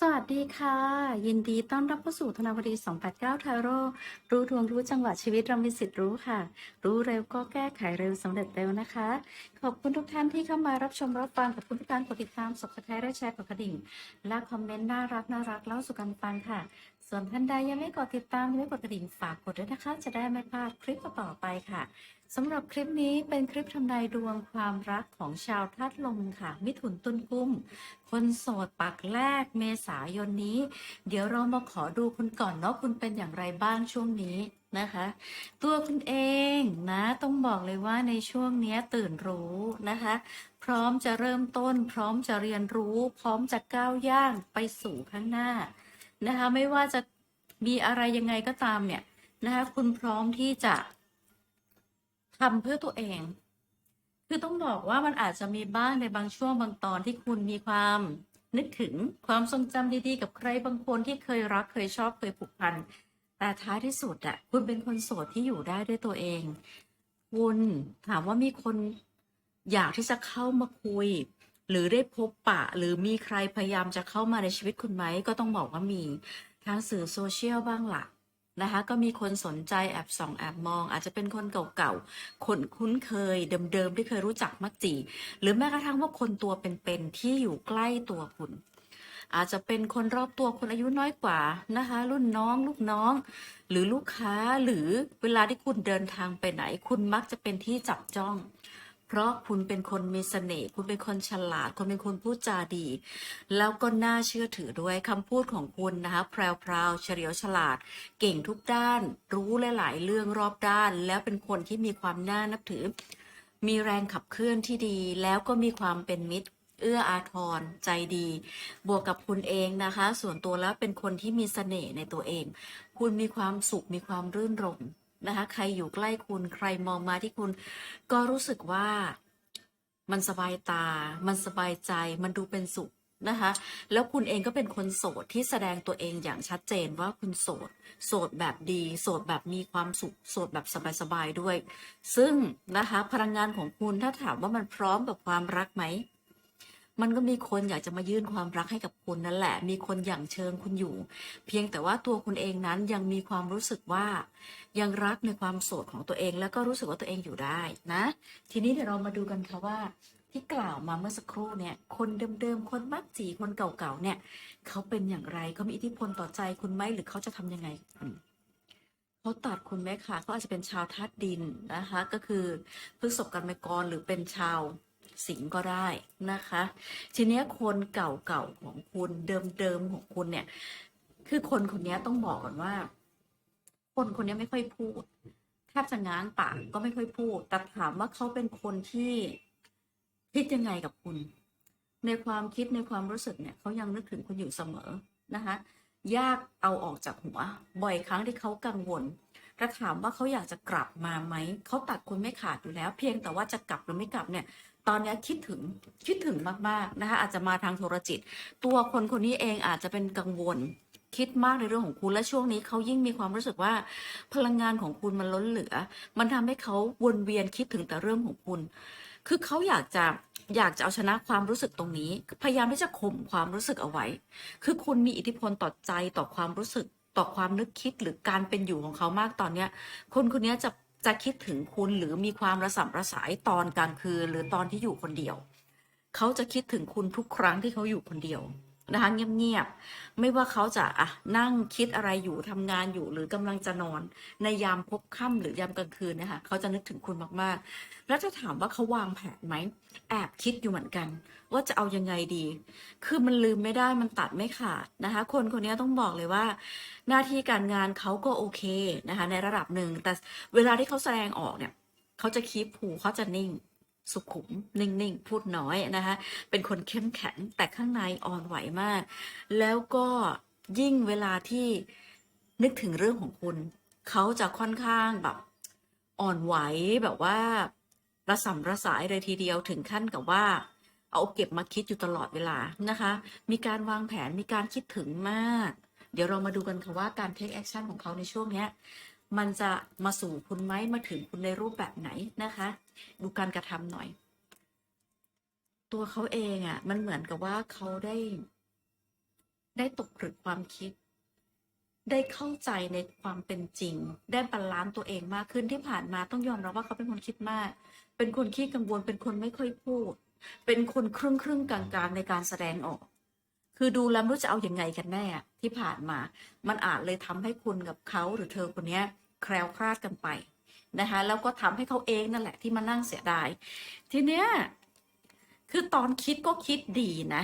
สวัสดีค่ะ ยินดีต้อนรับเข้าสู่ธนาวดี 289 ทาโร่รู้ดวงรู้จังหวะชีวิตเรามีสิทธิ์รู้ค่ะ รู้เร็วก็แก้ไขเร็วสำเร็จเร็วนะคะ ขอบคุณทุกท่านที่เข้ามารับชมรับฟังขอบคุณทุกการกดติดตามสกแท้และแชร์กดกระดิ่ง และคอมเมนต์น่ารักน่ารักเล่าสู่กันฟังค่ะ ส่วนท่านใดยังไม่กดติดตามยังไม่กดกระดิ่งฝากกดด้วยนะคะ จะได้ไม่พลาดคลิปต่อไปค่ะ สำหรับคลิปนี้เป็นคลิปทำนายดวงความรักของชาวธาตุลมค่ะ มิถุนตุลกุ้ม คนโสดปักแรกเมษายนนี้ เดี๋ยวเรามาขอดูคุณก่อนเนาะคุณเป็นอย่างไรบ้างช่วงนี้นะคะ ตัวคุณเองนะต้องบอกเลยว่าในช่วงนี้ตื่นรู้นะคะ พร้อมจะเริ่มต้น พร้อมจะเรียนรู้ พร้อมจะก้าวย่างไปสู่ข้างหน้านะคะ ไม่ว่าจะมีอะไรยังไงก็ตามเนี่ยนะคะ คุณพร้อมที่จะ ทำเพื่อตัวเอง คือต้องบอกว่ามันอาจจะมีบ้างในบางช่วงบางตอนที่คุณมีความนึกถึงความทรงจำดีๆ กับใครบางคนที่เคยรักเคยชอบเคยผูกพัน แต่ท้ายที่สุดอะคุณเป็นคนโสดที่อยู่ได้ด้วยตัวเอง คุณถามว่ามีคนอยากที่จะเข้ามาคุย หรือได้พบปะ หรือมีใครพยายามจะเข้ามาในชีวิตคุณไหมก็ต้องบอกว่ามีทางสื่อโซเชียลบ้างละ นะคะก็มีคนสนใจแอบส่องแอบมอง อาจจะเป็นคนเก่าๆ คนคุ้นเคยเดิมๆ ที่เคยรู้จักมักจี หรือแม้กระทั่งว่าคนตัวเป็นๆ ที่อยู่ใกล้ตัวคุณ อาจจะเป็นคนรอบตัวคนอายุน้อยกว่านะคะ รุ่นน้องลูกน้อง หรือลูกค้าหรือเวลาที่คุณเดินทางไปไหน คุณมักจะเป็นที่จับจ้อง เพราะคุณเป็นคนมีเสน่ห์คุณเป็นคนฉลาด คุณเป็นคนพูดจาดี แล้วก็น่าเชื่อถือด้วยคำพูดของคุณนะคะแพรวๆเฉลียวฉลาด เก่งทุกด้าน รู้หลาย ๆ เรื่องรอบด้าน แล้วเป็นคนที่มีความน่านับถือ มีแรงขับเคลื่อนที่ดี แล้วก็มีความเป็นมิตรเอื้ออาทรใจดี บวกกับคุณเองนะคะ ส่วนตัวแล้วเป็นคนที่มีเสน่ห์ในตัวเอง คุณมีความสุขมีความรื่นรมย์ นะคะใครอยู่ใกล้คุณใครมองมาที่คุณ ก็รู้สึกว่ามันสบายตา มันสบายใจ มันดูเป็นสุขนะคะ แล้วคุณเองก็เป็นคนโสดที่แสดงตัวเองอย่างชัดเจนว่าคุณโสด โสดแบบดี โสดแบบมีความสุข โสดแบบสบายๆด้วย ซึ่งนะคะพลังงานของคุณถ้าถามว่ามันพร้อมกับความรักไหม มันก็มีคนอยากจะมายื่นความรักให้กับคุณนั่นแหละ มีคนอย่างเชิญคุณอยู่ เพียงแต่ว่าตัวคุณเองนั้นยังมีความรู้สึกว่า ยังรักในความโสดของตัวเอง แล้วก็รู้สึกว่าตัวเองอยู่ได้นะ ทีนี้เดี๋ยวเรามาดูกันค่ะว่าที่กล่าวมาเมื่อสักครู่เนี่ยคนเดิมๆ คนมักจีคนเก่าๆ เนี่ยเขาเป็นอย่างไรเขามีอิทธิพลต่อใจคุณไหมหรือเขาจะทำยังไงเขาตัดคุณไหมคะเขาอาจจะเป็นชาวธาตุดินนะคะ ก็คือพฤษภกันมกรหรือเป็นชาว สิงก็ได้นะคะ ทีนี้คนเก่าๆของคุณเดิมๆของคุณเนี่ย คือคนคนนี้ต้องบอกก่อนว่า คนคนนี้ไม่ค่อยพูดแทบจะง้างปากก็ไม่ค่อยพูด แต่ถามว่าเขาเป็นคนที่คิดยังไงกับคุณ ในความคิดในความรู้สึกเนี่ยเขายังนึกถึงคุณอยู่เสมอนะคะยากเอาออกจากหัว บ่อยครั้งที่เขากังวลถ้าถามว่าเขาอยากจะกลับมาไหม เขาตัดคุณไม่ขาดอยู่แล้ว เพียงแต่ว่าจะกลับหรือไม่กลับเนี่ย ตอนนี้คิดถึงคิดถึงมากๆนะคะอาจจะมาทางโทรจิต ตัวคนคนนี้เองอาจจะเป็นกังวลคิดมากในเรื่องของคุณและช่วงนี้เขายิ่งมีความรู้สึกว่า พลังงานของคุณมันล้นเหลือ มันทำให้เขาวนเวียนคิดถึงแต่เรื่องของคุณ คือเขาอยากจะอยากจะเอาชนะความรู้สึกตรงนี้ พยายามที่จะข่มความรู้สึกเอาไว้ คือคุณมีอิทธิพลต่อใจต่อความรู้สึกต่อความนึกคิดหรือการเป็นอยู่ของเขามากตอนเนี้ยคนคนนี้จะ จะคิดถึงคุณหรือมีความระสับระสายตอนกลางคืนหรือตอนที่อยู่คนเดียว เขาจะคิดถึงคุณทุกครั้งที่เขาอยู่คนเดียว นะคะเงียบๆไม่ว่าเขาจะอะนั่งคิดอะไรอยู่ทำงานอยู่หรือกำลังจะนอน ในยามพบค่ำหรือยามกลางคืนนะคะเขาจะนึกถึงคุณมากๆ แล้วจะถามว่าเขาวางแผนไหมแอบคิดอยู่เหมือนกัน ว่าจะเอายังไงดี คือมันลืมไม่ได้มันตัดไม่ขาดนะคะ คนคนนี้ต้องบอกเลยว่า หน้าที่การงานเขาก็โอเคนะคะในระดับหนึ่งแต่เวลาที่เขาแสดงออกเนี่ยเขาจะคีบผูเขาจะนิ่ง สุขุม นิ่ง ๆ พูดน้อยนะคะเป็นคนเข้มแข็งแต่ข้างในอ่อนไหวมาก แล้วก็ยิ่งเวลาที่นึกถึงเรื่องของคุณ เขาจะค่อนข้างแบบอ่อนไหวแบบว่าระสำระสายเลยทีเดียวถึงขั้นกับว่า เอาเก็บมาคิดอยู่ตลอดเวลานะคะ มีการวางแผนมีการคิดถึงมาก เดี๋ยวเรามาดูกันค่ะว่าการ take action ของเขาในช่วงนี้ มันจะมาสู่คุณไหมมาถึงคุณในรูปแบบไหนนะคะ ดูการกระทำหน่อย ตัวเขาเองอะ่ะ มันเหมือนกับว่าเขาได้ ได้ตกผลึกความคิด ได้เข้าใจในความเป็นจริง ได้บาลานซ์ตัวเองมากขึ้นที่ผ่านมาต้องยอมรับว่าเขาเป็นคนคิดมาก เป็นคนขี้กังวล เป็นคนไม่ค่อยพูด เป็นคนครึ่งครึ่งๆกลางๆในการแสดงออกคือดูแล้วรู้จะเอาอยัางไงกันแน่ที่ผ่านมา มันอาจเลยทำให้คุณกับเขาหรือเธอคนเนี้ย แคล้วคลาดกันไปนะคะแล้วก็ทำให้เขาเองนั่นแหละที่มานั่งเสียดาย ทีเนี้ยคือตอนคิดก็คิดดีนะ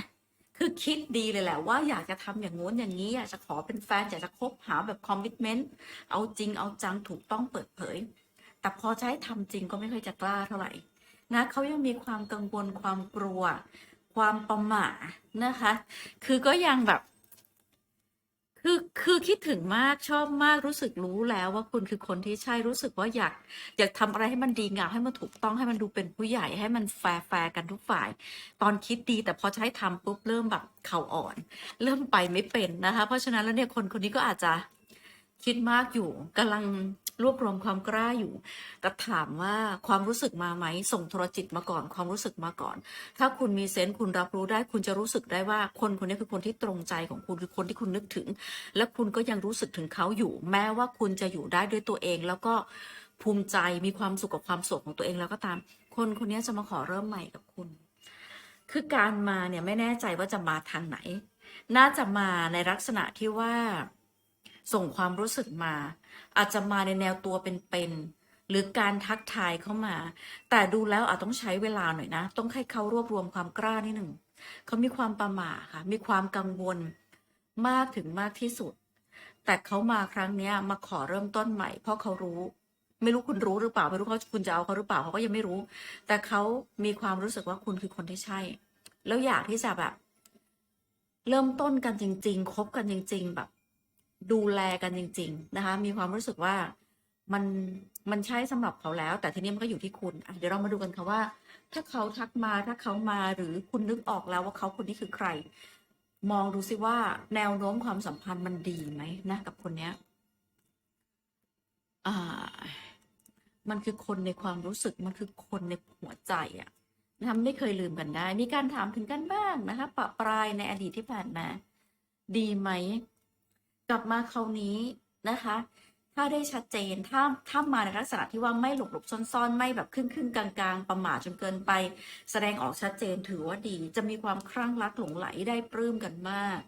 คือคิดดีเลยแหละว่าอยากจะทำอย่างงู้นอย่างนี้อยากจะขอเป็นแฟนอยากจะคบหาแบบคอมมิชเมนต์เอาจริงเอาจังถูกต้องเปิดเผย แต่พอใช้ทำจริงก็ไม่ค่อยจะกล้าเท่าไหร่นะเขายังมีความกังวลความกลัว ความประหม่านะคะ คือก็ยังแบบ คือคือคิดถึงมากชอบมากรู้สึกรู้แล้วว่าคุณคือคนที่ใช่รู้สึกว่าอยากอยากทำอะไรให้มันดีงามให้มันถูกต้องให้มันดูเป็นผู้ใหญ่ให้มันแฟร์แฟร์กันทุกฝ่าย ตอนคิดดีแต่พอใช้ทำปุ๊บเริ่มแบบเข่าอ่อน เริ่มไปไม่เป็นนะคะ เพราะฉะนั้นแล้วเนี่ยคนคนนี้ก็อาจจะ คิดมากอยู่กำลังรวบรวมความกล้าอยู่ แต่ถามว่าความรู้สึกมาไหม ส่งโทรจิตมาก่อน ความรู้สึกมาก่อน ถ้าคุณมีเซนส์คุณรับรู้ได้ คุณจะรู้สึกได้ว่าคนคนนี้คือคนที่ตรงใจของคุณคือคนที่คุณนึกถึง และคุณก็ยังรู้สึกถึงเขาอยู่ แม้ว่าคุณจะอยู่ได้ด้วยตัวเอง แล้วก็ภูมิใจมีความสุขกับความโสดของตัวเองแล้วก็ตาม คนคนนี้จะมาขอเริ่มใหม่กับคุณ คือการมาเนี่ยไม่แน่ใจว่าจะมาทางไหน น่าจะมาในลักษณะที่ว่า ส่งความรู้สึกมา อาจจะมาในแนวตัวเป็นๆหรือการทักทายเข้ามา แต่ดูแล้วอาจต้องใช้เวลาหน่อยนะ ต้องให้เขารวบรวมความกล้านิดหนึ่งเขามีความประหม่าค่ะ มีความกังวลมากถึงมากที่สุด แต่เขามาครั้งนี้มาขอเริ่มต้นใหม่ เพราะเขารู้ ไม่รู้คุณรู้หรือเปล่า ไม่รู้เขาคุณจะเอาเขาหรือเปล่าเขาก็ยังไม่รู้ แต่เขามีความรู้สึกว่าคุณคือคนที่ใช่ แล้วอยากที่จะแบบ เริ่มต้นกันจริง ๆ คบกันจริง ๆ แบบ ดูแลกันจริง ๆ นะคะ มีความรู้สึกว่ามันมันใช่สำหรับเขาแล้ว แต่ทีนี้มันก็อยู่ที่คุณเดี๋ยวเรามาดูกันค่ะว่า ถ้าเขาทักมาถ้าเขามาหรือคุณนึกออกแล้วว่าเขาคนนี้คือใคร มองดูสิว่าแนวโน้มความสัมพันธ์มันดีไหมนะกับคนเนี้ยอ่า มันคือคนในความรู้สึกมันคือคนในหัวใจอะนะคะไม่เคยลืมกันได้ มีการถามถึงกันบ้างนะคะปะปรายในอดีตที่ผ่านมา ดีไหม กลับมาคราวนี้นะคะ ถ้าได้ชัดเจนถ้าถ้ามาในลักษณะที่ว่าไม่หลบหลบซ่อนๆ ไม่แบบครึ่งครึ่งกลางๆ ประมาทจนเกินไป แสดงออกชัดเจนถือว่าดี จะมีความคลั่งรักหลงไหลได้ปลื้มกันมาก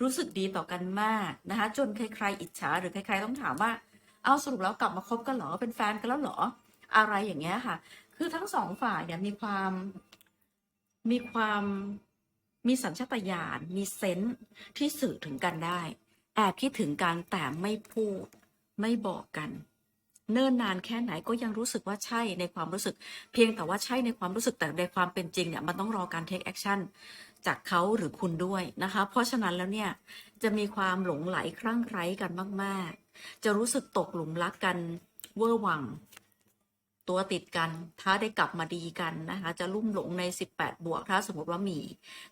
รู้สึกดีต่อกันมากนะคะ จนใครๆอิจฉาหรือใครๆต้องถามว่า เอาสรุปแล้วกลับมาคบกันหรอเป็นแฟนกันแล้วหรอ อะไรอย่างเงี้ยค่ะ คือทั้งสองฝ่ายเนี่ยมีความมีความมีสัญชาตญาณมีเซนส์ที่สื่อถึงกันได้ แอบคิดถึงกันแต่ไม่พูดไม่บอกกัน เนิ่นนานแค่ไหนก็ยังรู้สึกว่าใช่ในความรู้สึก เพียงแต่ว่าใช่ในความรู้สึกแต่ในความเป็นจริงเนี่ยมันต้องรอการเทคแอคชั่นจากเขาหรือคุณด้วยนะคะ เพราะฉะนั้นแล้วเนี่ยจะมีความหลงไหลคลั่งไคล้กันมาก ๆ จะรู้สึกตกหลุมรักกันเวอร์วัง ตัวติดกัน ถ้าได้กลับมาดีกันนะคะ จะลุ่มหลงใน 18 บวก ถ้าสมมติว่ามี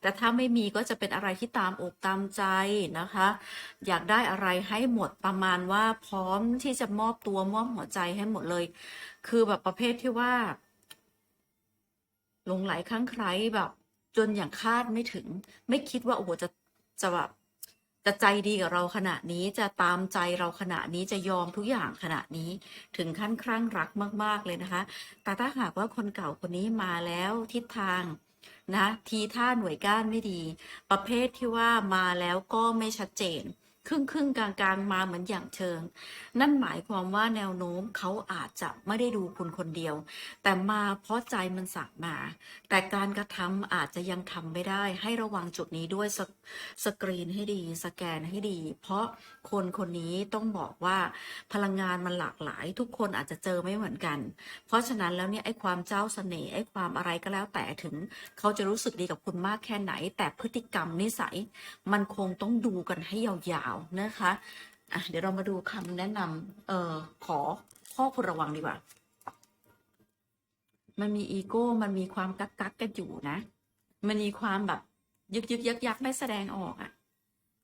แต่ถ้าไม่มีก็จะเป็นอะไรที่ตามอกตามใจนะคะ อยากได้อะไรให้หมดประมาณว่าพร้อมที่จะมอบตัวมอบหัวใจให้หมดเลย คือแบบประเภทที่ว่าหลงไหลคลั่งไคล้แบบ จนอย่างคาดไม่ถึง ไม่คิดว่าโอ้โหจะจะแบบ จะใจดีกับเราขณะนี้จะตามใจเราขณะนี้จะยอมทุกอย่างขณะนี้ ถึงขั้นคลั่งรักมาก ๆ เลยนะคะ แต่ถ้าหากว่าคนเก่าคนนี้มาแล้วทิศทางนะทีท่าหน่วยก้านไม่ดี ประเภทที่ว่ามาแล้วก็ไม่ชัดเจน ครึ่งครึ่งกลางกลางมาเหมือนอย่างเชิง นั่นหมายความว่าแนวโน้มเขาอาจจะไม่ได้ดูคุณคนเดียว แต่มาเพราะใจมันสั่งมา แต่การกระทำอาจจะยังทำไม่ได้ ให้ระวังจุดนี้ด้วยสกสกรีนให้ดี สแกนให้ดี เพราะคนคนนี้ต้องบอกว่าพลังงานมันหลากหลาย ทุกคนอาจจะเจอไม่เหมือนกัน เพราะฉะนั้นแล้วเนี่ยไอ้ความเจ้าเสน่ห์ไอ้ความอะไรก็แล้วแต่ถึง เขาจะรู้สึกดีกับคุณมากแค่ไหน แต่พฤติกรรมนิสัย มันคงต้องดูกันให้ยาวนะคะอะเดี๋ยวเรามาดูคำแนะนำเอ่อขอข้อควรระวังดีกว่า มันมีอีโก้ มันมีความกักกักกันอยู่นะ มันมีความแบบยึกยึกยักยักไม่แสดงออกอะ่ะ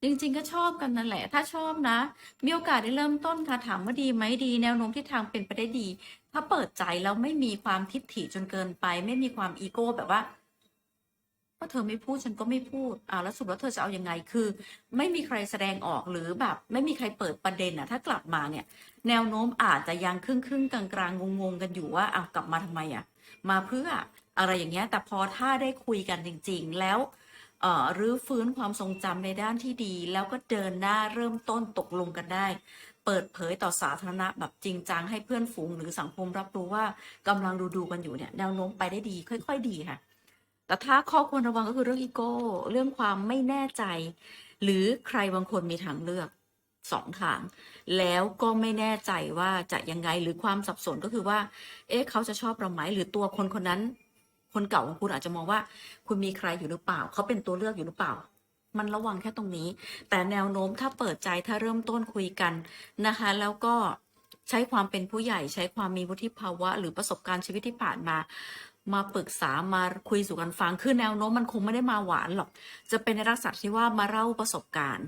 จริง ๆ ก็ชอบกันนั่นแหละ ถ้าชอบนะ มีโอกาสได้เริ่มต้นค่ะ ถามว่าดีไหมดี แนวโน้มที่ทางเป็นไปได้ดี ถ้าเปิดใจแล้วไม่มีความทิฐิจนเกินไป ไม่มีความอีโก้แบบว่า ว่าเธอไม่พูดฉันก็ไม่พูดอ่าแล้วสรุปแล้วเธอจะเอายังไงคือ ไม่มีใครแสดงออกหรือแบบ ไม่มีใครเปิดประเด็นอะถ้ากลับมาเนี่ย แนวโน้มอาจจะยังครึ่งครึ่งๆกลางกลางงงๆกันอยู่ว่าอะกลับมาทำไมอะมาเพื่ออะไรอย่างเงี้ยแต่พอถ้าได้คุยกันจริง ๆ แล้วเอ่อรื้อฟื้นความทรงจำในด้านที่ดี แล้วก็เดินหน้าเริ่มต้นตกลงกันได้ เปิดเผยต่อสาธารณะแบบจริงจังให้เพื่อนฝูงหรือสังคมรับรู้ว่ากำลังดูดูกันอยู่เนี่ยแนวโน้มไปได้ดีค่อย ๆ ดีค่ะ แต่ถ้าข้อควรระวังก็คือเรื่องอีโก้ เรื่องความไม่แน่ใจ หรือใครบางคนมีทางเลือกสองทาง แล้วก็ไม่แน่ใจว่าจะยังไงหรือความสับสนก็คือว่า เอ๊ะเขาจะชอบเราไหมหรือตัวคนคนนั้น คนเก่าของคุณอาจจะมองว่า คุณมีใครอยู่หรือเปล่า เขาเป็นตัวเลือกอยู่หรือเปล่า มันระวังแค่ตรงนี้ แต่แนวโน้มถ้าเปิดใจถ้าเริ่มต้นคุยกันนะคะ แล้วก็ใช้ความเป็นผู้ใหญ่ใช้ความมีวุฒิภาวะ หรือประสบการณ์ชีวิตที่ผ่านมา มาปรึกษามาคุยสู่กันฟังคือแนวโน้มมันคงไม่ได้มาหวานหรอก จะเป็นในลักษณะที่ว่ามาเล่าประสบการณ์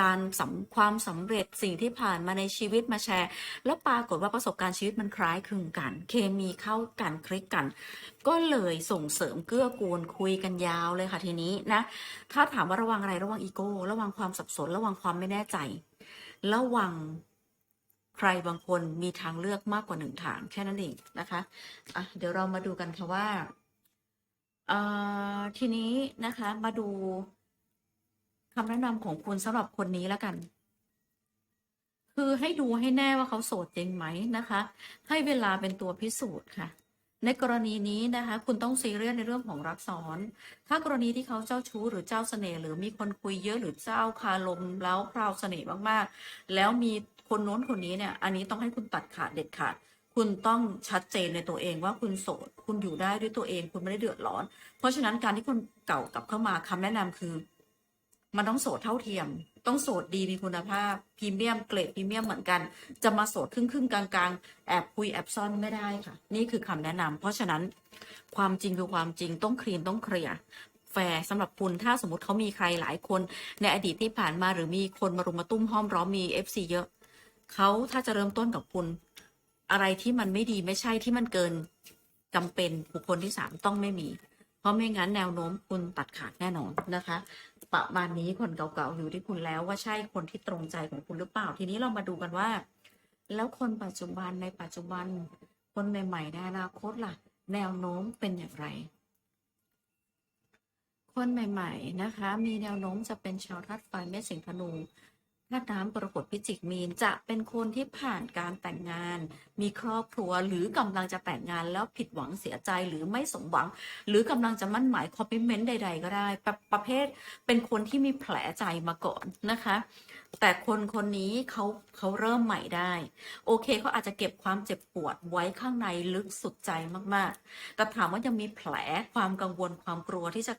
การสำความสำเร็จสิ่งที่ผ่านมาในชีวิตมาแชร์ แล้วปรากฏว่าประสบการณ์ชีวิตมันคล้ายคลึงกัน เคมีเข้ากันคลิกกัน ก็เลยส่งเสริมเกื้อกูลคุยกันยาวเลยค่ะทีนี้นะถ้าถามว่าระวังอะไรระวังอีโก้ระวังความสับสน ระวังความไม่แน่ใจ ระวัง ใครบางคนมีทางเลือกมากกว่าหนึ่งทางแค่นั้นเองนะคะอะเดี๋ยวเรามาดูกันค่ะว่าเอ่อทีนี้นะคะมาดูคำแนะนำของคุณสำหรับคนนี้แล้วกัน คือให้ดูให้แน่ว่าเขาโสดจริงไหมนะคะ ให้เวลาเป็นตัวพิสูจน์ค่ะในกรณีนี้นะคะ คุณต้องซีเรียสในเรื่องของรักซ้อน ถ้ากรณีที่เขาเจ้าชู้หรือเจ้าเสน่ห์หรือมีคนคุยเยอะหรือเจ้าคารมแล้วพราวเสน่ห์มากๆ แล้วมี คนโน้นคนนี้เนี่ย อันนี้ต้องให้คุณตัดขาดเด็ดขาด คุณต้องชัดเจนในตัวเองว่าคุณโสด คุณอยู่ได้ด้วยตัวเอง คุณไม่ได้เดือดร้อน เพราะฉะนั้นการที่คนเก่ากลับเข้ามาคำแนะนำคือ มันต้องโสดเท่าเทียม ต้องโสดดีมีคุณภาพพรีเมียมเกรดพรีเมียมเหมือนกัน จะมาโสดครึ่งครึ่งๆกลางแอบคุยแอบซ่อนไม่ได้ค่ะ นี่คือคำแนะนำเพราะฉะนั้นความจริงคือความจริงต้องคลีนต้องเคลียร์แฟร์สำหรับคุณถ้าสมมติเขามีใครหลายคนในอดีตที่ผ่านมาหรือมีคนมารุมมาตุ้มห้อมร้อมมี FC เยอะ เขาถ้าจะเริ่มต้นกับคุณ อะไรที่มันไม่ดีไม่ใช่ที่มันเกินจำเป็นบุคคลที่สามต้องไม่มี เพราะไม่งั้นแนวโน้มคุณตัดขาดแน่นอนนะคะ ประมาณนี้คนเก่าๆอยู่ที่คุณแล้วว่าใช่คนที่ตรงใจของคุณหรือเปล่า ทีนี้เรามาดูกันว่า แล้วคนปัจจุบันในปัจจุบัน คนใหม่ๆในอนาคตล่ะ แนวโน้มเป็นอย่างไร คนใหม่ ๆ นะคะ มีแนวโน้มจะเป็นชาวธาตุไฟเมษสิงห์ธนู ธาตุน้ำกรกฎพิจิกมีนจะเป็นคนที่ผ่านการแต่งงาน มีครอบครัวหรือกำลังจะแต่งงานแล้วผิดหวังเสียใจหรือไม่สมหวัง หรือกำลังจะมั่นหมายคอมมิชเมนต์ใด ๆ ก็ได้ ประประเภทเป็นคนที่มีแผลใจมาก่อนนะคะ แต่คนคนนี้เขาเขาเริ่มใหม่ได้ โอเคเขาอาจจะเก็บความเจ็บปวดไว้ข้างในลึกสุดใจมากๆ แต่ถามว่ายังมีแผลความกังวลความกลัวที่จะ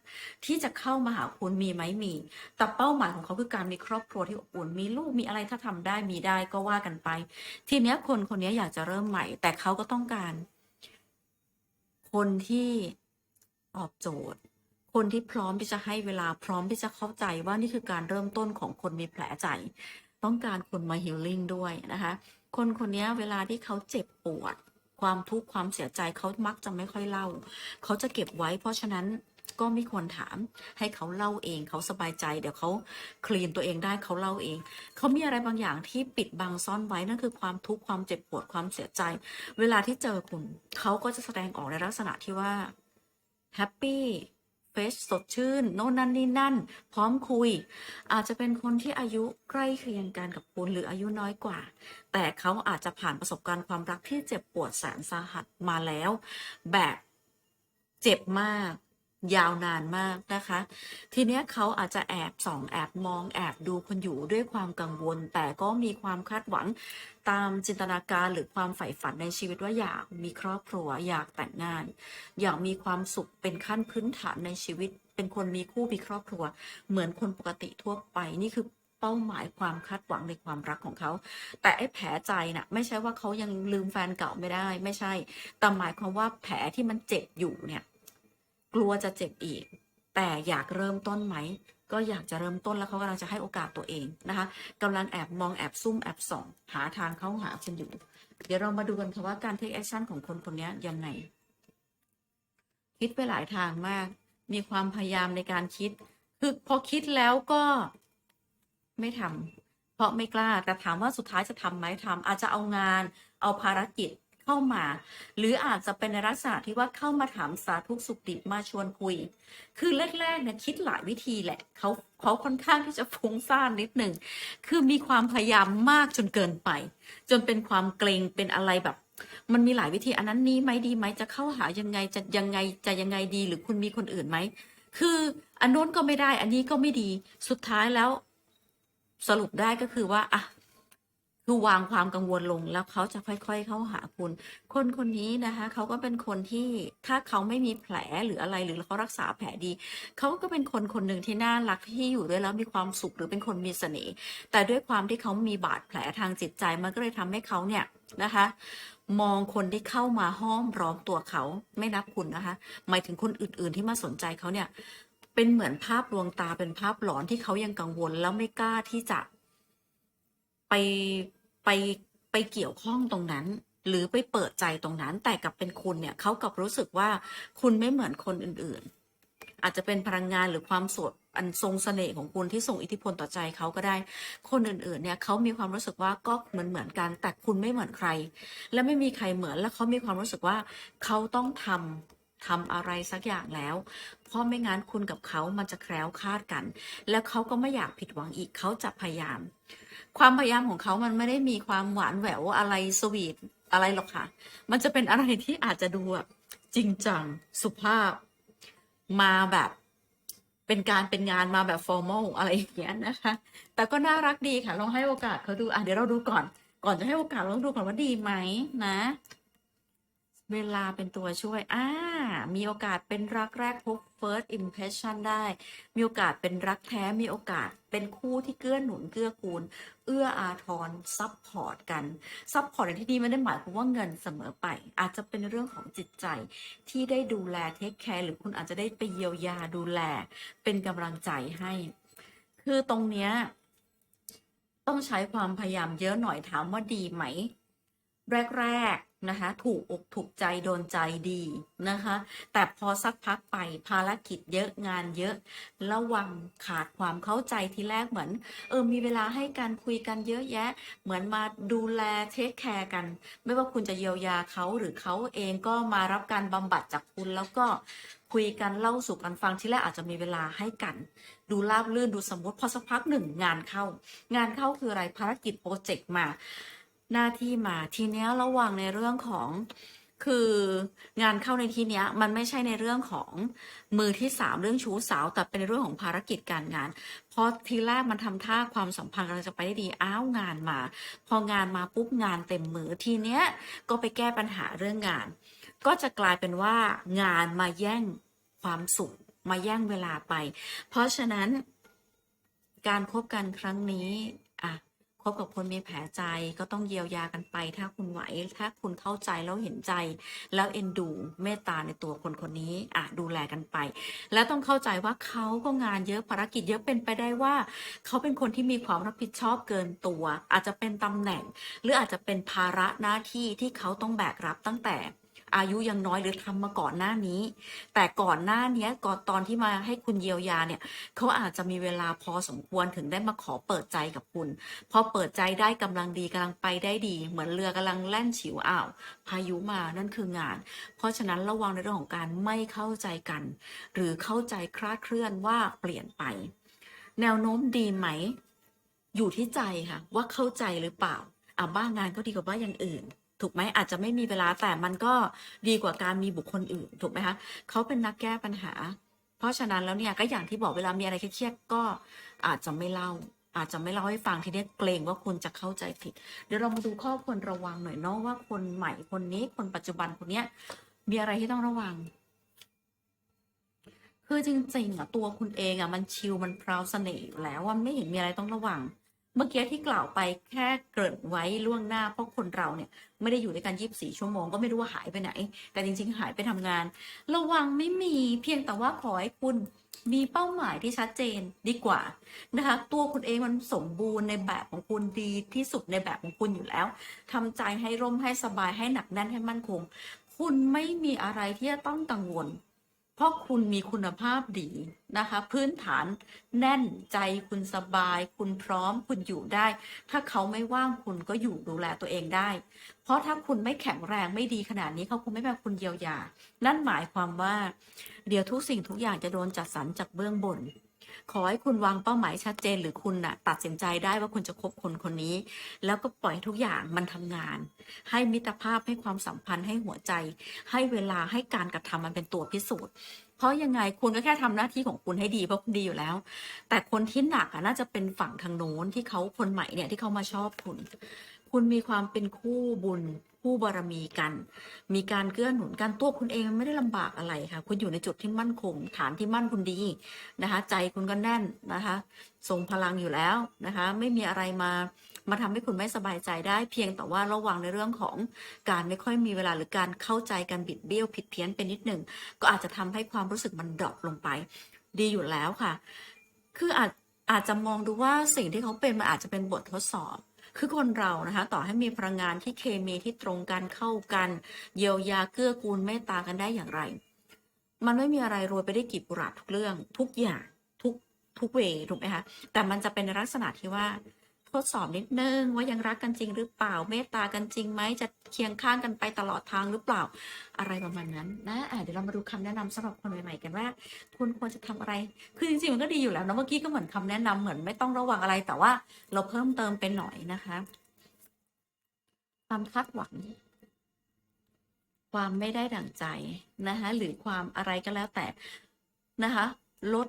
ที่จะเข้ามาหาคุณมีไหมมี แต่เป้าหมายของเขาคือการมีครอบครัวที่อบอุ่นมีลูกมีอะไรถ้าทำได้มีได้ก็ว่ากันไป ทีเนี้ยคนคนนี้อยากจะเริ่มใหม่ แต่เขาก็ต้องการ คนที่ตอบโจทย์ คนที่พร้อมที่จะให้เวลาพร้อมที่จะเข้าใจว่านี่คือการเริ่มต้นของคนมีแผลใจ ต้องการคนมาฮิลลิ่งด้วยนะคะ คนคนนี้เวลาที่เขาเจ็บปวด ความทุกข์ความเสียใจเขามักจะไม่ค่อยเล่า เขาจะเก็บไว้ เพราะฉะนั้นก็ไม่ควรถามให้เขาเล่าเองเขาสบายใจ เดี๋ยวเขาคลีนตัวเองได้เขาเล่าเอง เขามีอะไรบางอย่างที่ปิดบังซ่อนไว้นั่นคือความทุกข์ความเจ็บปวดความเสียใจ เวลาที่เจอคุณ เขาก็จะแสดงออกในลักษณะที่ว่าแฮปปี้ เฟสสดชื่น โน่นนั่นนี่นั่น พร้อมคุย อาจจะเป็นคนที่อายุใกล้เคียงกันกับคุณหรืออายุน้อยกว่า แต่เขาอาจจะผ่านประสบการณ์ความรักที่เจ็บปวดแสนสาหัสมาแล้ว แบบเจ็บมาก ยาวนานมากนะคะ ทีเนี้ยเขาอาจจะแอบส่องแอบมองแอบดูคุณอยู่ด้วยความกังวล แต่ก็มีความคาดหวังตามจินตนาการหรือความใฝ่ฝันในชีวิตว่าอยากมีครอบครัวอยากแต่งงาน อยากมีความสุขเป็นขั้นพื้นฐานในชีวิต เป็นคนมีคู่มีครอบครัว เหมือนคนปกติทั่วไปนี่คือเป้าหมายความคาดหวังในความรักของเขา แต่ไอ้แผลใจน่ะไม่ใช่ว่าเขายังลืมแฟนเก่าไม่ได้ ไม่ใช่แต่หมายความว่าแผลที่มันเจ็บอยู่เนี่ย กลัวจะเจ็บอีก แต่อยากเริ่มต้นไหม ก็อยากจะเริ่มต้นแล้วเขากำลังจะให้โอกาสตัวเองนะคะกำลังแอบมองแอบซุ่มแอบส่อง หาทางเข้าหาคุณอยู่ เดี๋ยวเรามาดูกันค่ะว่าการเทคแอคชั่นของคนคนนี้ยังไง คิดไปหลายทางมาก มีความพยายามในการคิด คือพอคิดแล้วก็ไม่ทำเพราะไม่กล้า แต่ถามว่าสุดท้ายจะทำไหมทำอาจจะเอางาน เอาภารกิจ เข้ามา หรืออาจจะเป็นในลักษณะที่ว่าเข้ามาถามสาธุสุขดิบมาชวนคุย คือแรกๆเนี่ยคิดหลายวิธีแหละเขาเขาค่อนข้างที่จะฟุ้งซ่านนิดหนึ่งคือมีความพยายามมากจนเกินไป จนเป็นความเกรงเป็นอะไรแบบมันมีหลายวิธีอันนั้นนี้ไหมดีไหมจะเข้าหายังไงจะยังไงจะยังไงดี หรือคุณมีคนอื่นไหมคืออันโน้นก็ไม่ได้ อันนี้ก็ไม่ดีสุดท้ายแล้ว สรุปได้ก็คือว่าอะ คือวางความกังวลลงแล้วเขาจะค่อย ๆ เข้าหาคุณ คนคนนี้นะคะเขาก็เป็นคนที่ถ้าเขาไม่มีแผลหรืออะไรหรือเขารักษาแผลดี เขาก็เป็นคนคนหนึ่งที่น่ารักที่อยู่ด้วยแล้วมีความสุขหรือเป็นคนมีเสน่ห์แต่ด้วยความที่เขามีบาดแผลทางจิตใจมันก็เลยทำให้เขาเนี่ยนะคะมองคนที่เข้ามาห้อมล้อมตัวเขาไม่นับคุณนะคะ หมายถึงคนอื่น ๆ ที่มาสนใจเขาเนี่ยเป็นเหมือนภาพลวงตาเป็นภาพหลอนที่เขายังกังวลแล้วไม่กล้าที่จะไป ไปไปเกี่ยวข้องตรงนั้น หรือไปเปิดใจตรงนั้น แต่กับเป็นคุณเนี่ยเขากับรู้สึกว่าคุณไม่เหมือนคนอื่นๆ อาจจะเป็นพลังงานหรือความโสดอันทรงเสน่ห์ของคุณที่ส่งอิทธิพลต่อใจเขาก็ได้ คนอื่นๆ เนี่ยเขามีความรู้สึกว่าก็เหมือนเหมือนกัน แต่คุณไม่เหมือนใคร และไม่มีใครเหมือน และเขามีความรู้สึกว่าเขาต้องทำทำอะไรสักอย่างแล้ว เพราะไม่งั้นคุณกับเขามันจะแคล้วคาดกัน แล้วเขาก็ไม่อยากผิดหวังอีกเขาจะพยายาม ความพยายามของเขามันไม่ได้มีความหวานแหววอะไรสวีทอะไรหรอกค่ะ มันจะเป็นอะไรที่อาจจะดูแบบจริงจังสุภาพมาแบบ เป็นการเป็นงานมาแบบฟอร์มอลอะไรอย่างเงี้ยนะคะ แต่ก็น่ารักดีค่ะลองให้โอกาสเขาดูอะเดี๋ยวเราดูก่อน ก่อนจะให้โอกาสเราต้องดูก่อนว่าดีไหมนะ เวลาเป็นตัวช่วย อ่า มีโอกาสเป็นรักแรกพบ first impression ได้ มีโอกาสเป็นรักแท้ มีโอกาสเป็นคู่ที่เกื้อหนุนเกื้อกูล เอื้ออาทรซับพอร์ตกัน ซับพอร์ตในที่นี้ไม่ได้หมายความว่าเงินเสมอไป อาจจะเป็นเรื่องของจิตใจที่ได้ดูแลเทคแคร์หรือคุณอาจจะได้ไปเยียวยาดูแล เป็นกำลังใจให้ คือตรงเนี้ยต้องใช้ความพยายามเยอะหน่อยถามว่าดีไหม แรกๆนะคะถูกอกถูกใจโดนใจดีนะคะ แต่พอสักพักไปภารกิจเยอะงานเยอะ ระวังขาดความเข้าใจทีแรกเหมือนเออมีเวลาให้การคุยกันเยอะแยะ เหมือนมาดูแลเทคแคร์กัน ไม่ว่าคุณจะเยียวยาเขาหรือเขาเองก็มารับการบำบัดจากคุณแล้วก็คุยกันเล่าสู่กันฟังที่แรกอาจจะมีเวลาให้กัน ดูราบรื่นดูสมมติพอสักพักหนึ่งงานเข้า งานเข้าคืออะไรภารกิจโปรเจกต์มา หน้าที่มาทีเนี้ยระวังในเรื่องของคืองานเข้าในที่เนี้ยมันไม่ใช่ในเรื่องของมือที่สามเรื่องชู้สาว แต่เป็นเรื่องของภารกิจการงาน เพราะทีแรกมันทำท่าความสัมพันธ์กำลังจะไปได้ดีอ้าวงานมา พองานมาปุ๊บงานเต็มมือทีเนี้ยก็ไปแก้ปัญหาเรื่องงาน ก็จะกลายเป็นว่างานมาแย่งความสุขมาแย่งเวลาไป เพราะฉะนั้นการคบกันครั้งนี้ บกับคนมีแผลใจก็ต้องเยียวยากันไป ถ้าคุณไหว ถ้าคุณเข้าใจแล้วเห็นใจ แล้วเอ็นดูเมตตาในตัวคนคนนี้อะดูแลกันไป แล้วต้องเข้าใจว่าเขาก็งานเยอะภารกิจเยอะเป็นไปได้ว่า เขาเป็นคนที่มีความรับผิดชอบเกินตัว อาจจะเป็นตำแหน่ง หรืออาจจะเป็นภาระหน้าที่ที่เขาต้องแบกรับตั้งแต่ อายุยังน้อยหรือทำมาก่อนหน้านี้ แต่ก่อนหน้านี้ก่อนตอนที่มาให้คุณเยียวยาเนี่ยเขาอาจจะมีเวลาพอสมควรถึงได้มาขอเปิดใจกับคุณ พอเปิดใจได้กำลังดีกำลังไปได้ดี เหมือนเรือกำลังแล่นฉิวอ่าวพายุมานั่นคืองาน เพราะฉะนั้นระวังในเรื่องของการไม่เข้าใจกัน หรือเข้าใจคลาดเคลื่อนว่าเปลี่ยนไป แนวโน้มดีไหม อยู่ที่ใจค่ะ ว่าเข้าใจหรือเปล่าอะบ้างงานก็ดีกว่าบ้าอย่างอื่น ถูกไหมอาจจะไม่มีเวลาแต่มันก็ดีกว่าการมีบุคคลอื่น ถูกไหมคะเขาเป็นนักแก้ปัญหา เพราะฉะนั้นแล้วเนี่ยก็อย่างที่บอกเวลามีอะไรเครียดๆก็อาจจะไม่เล่า อาจจะไม่เล่าให้ฟังทีนี้เกรงว่าคุณจะเข้าใจผิด เดี๋ยวเรามาดูข้อควรระวังหน่อยเนาะว่าคนใหม่คนนี้คนปัจจุบันคนเนี้ยมีอะไรที่ต้องระวังคือจริงๆอะตัวคุณเองอะมันชิลมันพราวเสน่ห์อยู่แล้วว่าไม่เห็นมีอะไรต้องระวัง เมื่อกี้ที่กล่าวไปแค่เกริ่นไว้ล่วงหน้าเพราะคนเราเนี่ยไม่ได้อยู่ด้วยกัน24ชั่วโมงก็ไม่รู้ว่าหายไปไหน แต่จริง ๆ หายไปทำงาน ระวังไม่มีเพียงแต่ว่าขอให้คุณมีเป้าหมายที่ชัดเจนดีกว่านะคะตัวคุณเองมันสมบูรณ์ในแบบของคุณดีที่สุดในแบบของคุณอยู่แล้วทำใจให้ร่มให้สบายให้หนักแน่นให้มั่นคง คุณไม่มีอะไรที่จะต้องกังวล เพราะคุณมีคุณภาพดีนะคะ พื้นฐานแน่นใจคุณสบาย คุณพร้อมคุณอยู่ได้ ถ้าเขาไม่ว่างคุณก็อยู่ดูแลตัวเองได้ เพราะถ้าคุณไม่แข็งแรงไม่ดีขนาดนี้เขาคงไม่มาคุณเยียวยา นั่นหมายความว่า เดี๋ยวทุกสิ่งทุกอย่างจะโดนจัดสรรจากเบื้องบน ขอให้คุณวางเป้าหมายชัดเจนหรือคุณน่ะตัดสินใจได้ว่าคุณจะคบคนคนนี้ แล้วก็ปล่อยทุกอย่างมันทำงาน ให้มิตรภาพให้ความสัมพันธ์ให้หัวใจ ให้เวลาให้การกระทำมันเป็นตัวพิสูจน์เพราะยังไงคุณก็แค่ทำหน้าที่ของคุณให้ดีเพราะคุณดีอยู่แล้ว แต่คนที่หนักอะน่าจะเป็นฝั่งทางโน้นที่เขาคนใหม่เนี่ยที่เขามาชอบคุณ คุณมีความเป็นคู่บุญ คู่บารมีกัน มีการเกื้อหนุนกันตัวคุณเองไม่ได้ลำบากอะไรค่ะ คุณอยู่ในจุดที่มั่นคง ฐานที่มั่นคุณดีนะคะ ใจคุณก็แน่นนะคะทรงพลังอยู่แล้วนะคะ ไม่มีอะไรมามาทำให้คุณไม่สบายใจได้ เพียงแต่ว่าระวังในเรื่องของการไม่ค่อยมีเวลาหรือการเข้าใจกันบิดเบี้ยวผิดเพี้ยนไปนิดหนึ่งก็อาจจะทำให้ความรู้สึกมันดรอปลงไป ดีอยู่แล้วค่ะ คืออาจอาจจะมองดูว่าสิ่งที่เขาเป็นมันอาจจะเป็นบททดสอบ คือคนเรานะคะต่อให้มีพลังงานที่เคมีที่ตรงกันเข้ากัน เยียวยาเกื้อกูลเมตตากันได้อย่างไร มันไม่มีอะไรรวยไปได้กี่บุราทุกเรื่อง ทุกอย่างทุกทุกเวถูกไหมคะแต่มันจะเป็นลักษณะที่ว่า ทดสอบนิดนึงว่ายังรักกันจริงหรือเปล่าเมตตากันจริงไหมจะเคียงข้างกันไปตลอดทางหรือเปล่าอะไรประมาณนั้นนะะเดี๋ยวเรามาดูคำแนะนำสำหรับคนใหม่ๆกันว่าคุณควรจะทำอะไร คือจริงๆมันก็ดีอยู่แล้วนะเมื่อกี้ก็เหมือนคำแนะนำเหมือนไม่ต้องระวังอะไร แต่ว่าเราเพิ่มเติมเป็นหน่อยนะคะความคาดหวังความไม่ได้ดั่งใจนะคะหรือความอะไรก็แล้วแต่นะคะลด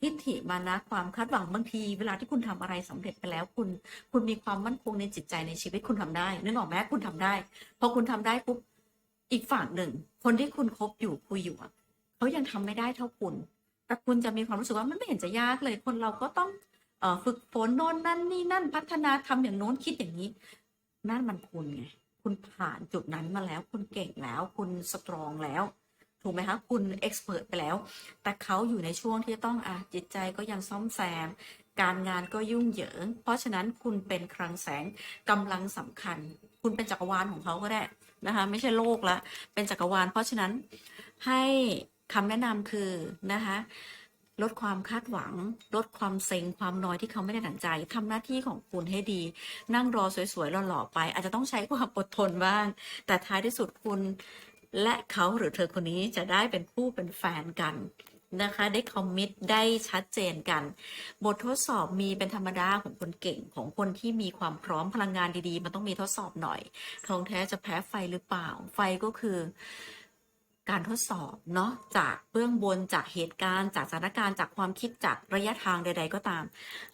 ทิฏฐิมานะความคาดหวังบางที เวลาที่คุณทำอะไรสำเร็จไปแล้วคุณ คุณมีความมั่นคงในจิตใจในชีวิตคุณทำได้นึกออกไหมคุณทำได้ พอคุณทำได้ปุ๊บอีกฝั่งหนึ่ง คนที่คุณคบอยู่คุยอยู่เขายังทำไม่ได้เท่าคุณ แต่คุณจะมีความรู้สึกว่ามันไม่เห็นจะยากเลย คนเราก็ต้องฝึกฝนโน่นนั่นนี่นั่นพัฒนาทำอย่างโน้นคิดอย่างนี้ นั่นมันคุณไงคุณผ่านจุดนั้นมาแล้ว คุณเก่งแล้ว คุณสตรองแล้ว ถูกไหมคะคุณเอ็กซ์เพรสไปแล้ว แต่เขาอยู่ในช่วงที่ต้องอะจิตใจก็ยังซ่อมแซม การงานก็ยุ่งเหยิง เพราะฉะนั้นคุณเป็นคลังแสงกำลังสำคัญ คุณเป็นจักรวาลของเขาก็ได้นะคะ ไม่ใช่โลกละเป็นจักรวาล เพราะฉะนั้นให้คำแนะนำคือนะคะลดความคาดหวัง ลดความเซ็งความน้อยที่เขาไม่ได้ดั่งใจทำหน้าที่ของคุณให้ดี นั่งรอสวยๆหล่อๆไป อาจจะต้องใช้ความอดทนบ้าง แต่ท้ายที่สุดคุณ และเขาหรือเธอคนนี้จะได้เป็นคู่เป็นแฟนกันนะคะได้คอมมิตได้ชัดเจนกัน บททดสอบมีเป็นธรรมดาของคนเก่งของคนที่มีความพร้อมพลังงานดีๆ มันต้องมีทดสอบหน่อยทองแท้จะแพ้ไฟหรือเปล่า ไฟก็คือ การทดสอบเนาะจากเบื้องบนจากเหตุการณ์จากสถานการณ์จากความคิดจากระยะทางใด ๆ ก็ตาม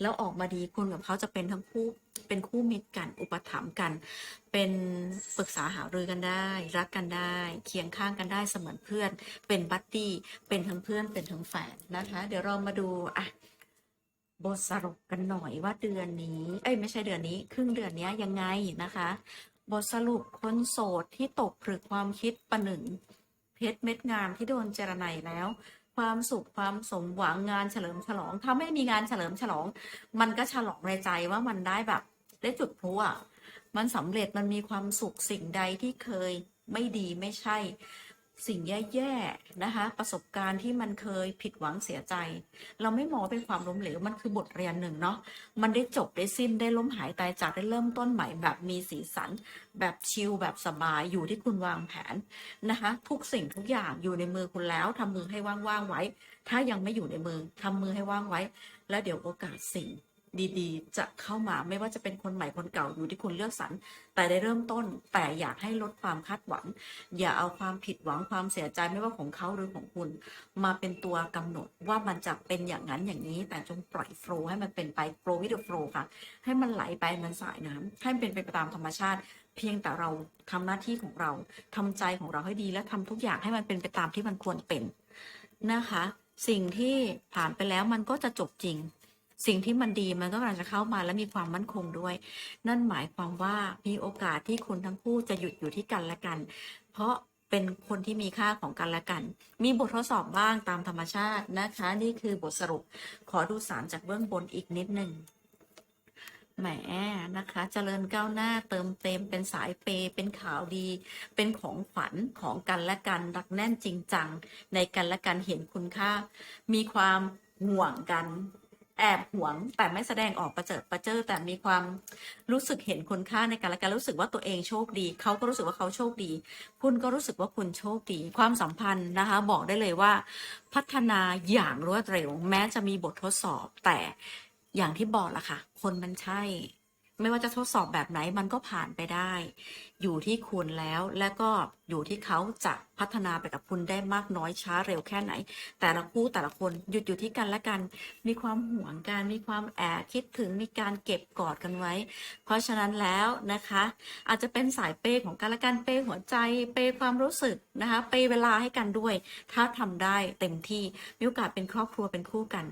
แล้วออกมาดีคุณกับเขาจะเป็นทั้งคู่เป็นคู่มิตรกันอุปถัมภ์กัน เป็นปรึกษาหารือกันได้ รักกันได้ เคียงข้างกันได้เสมือนเพื่อน เป็นบัดดี้เป็นทั้งเพื่อนเป็นทั้งแฟนนะคะ เดี๋ยวเรามาดูอะบทสรุปกันหน่อยว่าเดือนนี้ เอ้ยไม่ใช่เดือนนี้ ครึ่งเดือนนี้ยยังไงนะคะ บทสรุปคนโสดที่ตกผลึกความคิดประหนึ่ง เพชรเม็ดงามที่โดนเจรไนแล้ว ความสุขความสมหวังงานเฉลิมฉลอง ถ้าไม่มีงานเฉลิมฉลอง มันก็ฉลองในใจว่ามันได้แบบ ได้จุดพลุอะมันสำเร็จมันมีความสุขสิ่งใดที่เคยไม่ดีไม่ใช่ สิ่งแย่ๆนะคะ ประสบการณ์ที่มันเคยผิดหวังเสียใจ เราไม่มองเป็นความล้มเหลวมันคือบทเรียนหนึ่งเนาะมันได้จบได้สิ้นได้ล้มหายตายจากได้เริ่มต้นใหม่แบบมีสีสัน แบบชิลแบบสบายอยู่ที่คุณวางแผนนะคะ ทุกสิ่งทุกอย่างอยู่ในมือคุณแล้วทำมือให้ว่างๆไว้ ถ้ายังไม่อยู่ในมือทำมือให้ว่างไว้ แล้วเดี๋ยวโอกาสสิ่ง ดีๆ จะเข้ามาไม่ว่าจะเป็นคนใหม่คนเก่าอยู่ที่คุณเลือกสรรแต่ได้เริ่มต้นแต่อยากให้ลดความคาดหวัง อย่าเอาความผิดหวังความเสียใจไม่ว่าของเขาหรือของคุณ มาเป็นตัวกำหนดว่ามันจะเป็นอย่างนั้นอย่างนี้ แต่จงปล่อยโฟล์ให้มันเป็นไปโฟล์วิดโฟล์ค่ะ ให้มันไหลไปมันสายน้ำให้มันเป็นไปตามธรรมชาติ เพียงแต่เราทำหน้าที่ของเราทำใจของเราให้ดีและทำทุกอย่างให้มันเป็นไปตามที่มันควรเป็นนะคะ สิ่งที่ผ่านไปแล้วมันก็จะจบจริง สิ่งที่มันดีมันก็กำลังจะเข้ามาและมีความมั่นคงด้วย นั่นหมายความว่ามีโอกาสที่คุณทั้งคู่จะหยุดอยู่ที่กันและกัน เพราะเป็นคนที่มีค่าของกันและกัน มีบททดสอบบ้างตามธรรมชาตินะคะ นี่คือบทสรุป ขอดูสารจากเบื้องบนอีกนิดหนึ่งแหมนะคะเจริญก้าวหน้าเติมเต็มเป็นสายเป เป็นข่าวดี เป็นของขวัญของกันและกัน รักแน่นจริงจัง ในกันและกันเห็นคุณค่า มีความห่วงกัน แอบหวงแต่ไม่แสดงออกประเจิดประเจิอแต่มีความรู้สึกเห็นคุณค่าในการและกันรู้สึกว่าตัวเองโชคดี เขาก็รู้สึกว่าเขาโชคดี คุณก็รู้สึกว่าคุณโชคดี ความสัมพันธ์นะคะ บอกได้เลยว่า พัฒนาอย่างรวดเร็ว แม้จะมีบททดสอบแต่อย่างที่บอกละค่ะ คนมันใช่ ไม่ว่าจะทดสอบแบบไหนมันก็ผ่านไปได้ อยู่ที่คุณแล้วและก็อยู่ที่เขาจะพัฒนาไปกับคุณได้มากน้อยช้าเร็วแค่ไหน แต่ละคู่แต่ละคนหยุดอยู่ที่กันและกัน มีความห่วงกันมีความแอบคิดถึงมีการเก็บกอดกันไว้ เพราะฉะนั้นแล้วนะคะ อาจจะเป็นสายเปย์ของกันและกันเปย์หัวใจเปย์ความรู้สึกนะคะเปย์เวลาให้กันด้วย ถ้าทำได้เต็มที่มีโอกาสเป็นครอบครัวเป็นคู่กัน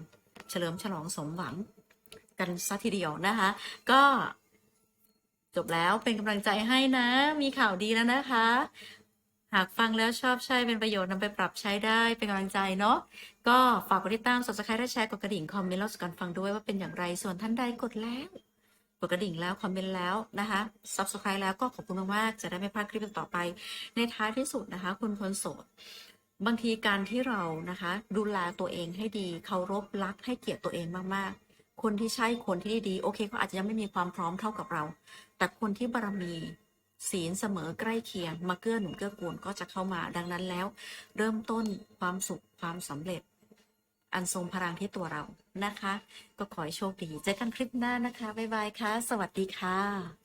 เฉลิมฉลองสมหวัง กันซะทีเดียวนะคะ ก็ จบแล้วเป็นกำลังใจให้นะ มีข่าวดีแล้วนะคะ หากฟังแล้วชอบใช้เป็นประโยชน์นำไปปรับใช้ได้เป็นกำลังใจเนาะก็ฝากกดติดตาม subscribe และแชร์กดกระดิ่งคอมเมนต์แล้วกันฟังด้วยว่าเป็นอย่างไรส่วนท่านใดกดแล้วกดกระดิ่งแล้วคอมเมนต์แล้วนะคะ subscribe แล้วก็ขอบคุณมากๆจะได้ไม่พลาดคลิปต่อไป ในท้ายที่สุดนะคะ คุณคนโสดบางทีการที่เรานะคะ ดูแลตัวเองให้ดีเคารพรักให้เกียรติตัวเองมาก ๆ คนที่ใช่คนที่ดีโอเคเขาอาจจะยังไม่มีความพร้อมเท่ากับเรา แต่คนที่บารมีศีลเสมอใกล้เคียง มาเกื้อหนุนเกื้อกูลก็จะเข้ามา ดังนั้นแล้ว เริ่มต้นความสุขความสำเร็จ อันทรงพลังที่ตัวเรานะคะ ก็ขอให้โชคดี เจอกันคลิปหน้านะคะ บ๊ายบายค่ะ สวัสดีค่ะ